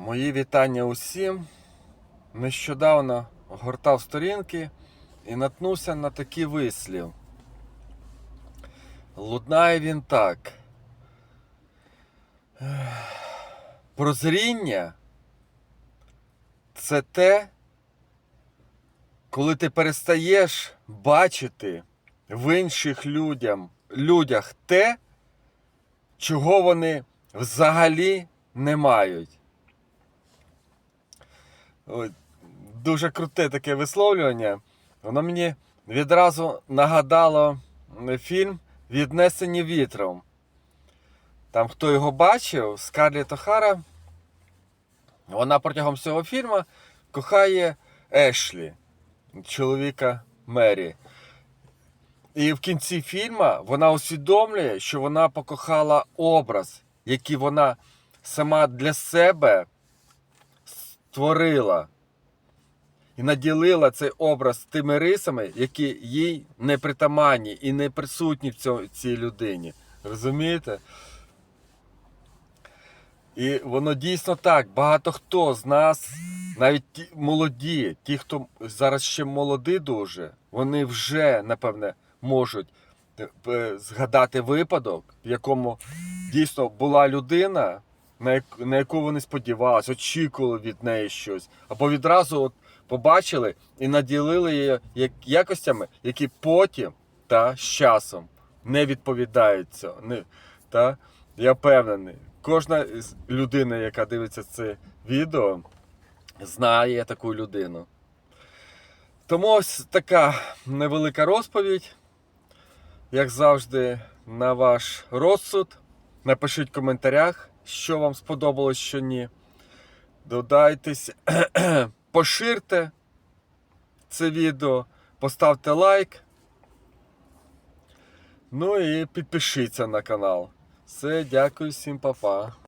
Мої вітання усім. Нещодавно гортав сторінки і наткнувся на такий вислів. Лунає він так. Прозріння це те, коли ти перестаєш бачити в інших людям, людях те, чого вони взагалі не мають. Дуже круте таке висловлювання. Воно мені відразу нагадало фільм Віднесені вітром. Там хто його бачив, Скарлетт Охара, вона протягом всього фільму кохає Ешлі, чоловіка Мері. І в кінці фільму вона усвідомлює, що вона покохала образ, який вона сама для себе створила і наділила цей образ тими рисами, які їй не притаманні і не присутні в цій людині. Розумієте? І воно дійсно так. Багато хто з нас, навіть ті молоді, ті, хто зараз ще молоді дуже, вони вже, напевне, можуть е, згадати випадок, в якому дійсно була людина, на, як- на яку вони сподівалися, очікували від неї щось, або відразу от побачили і наділили її як- якостями, які потім та з часом не відповідають цього. Не, та, я впевнений, кожна людина, яка дивиться це відео, знає таку людину. Тому ось така невелика розповідь. Як завжди, на ваш розсуд. Напишіть в коментарях, що вам сподобалось, що ні. Додайтесь, поширте це відео, поставте лайк. Ну і підпишіться на канал. Все, дякую всім, па-па.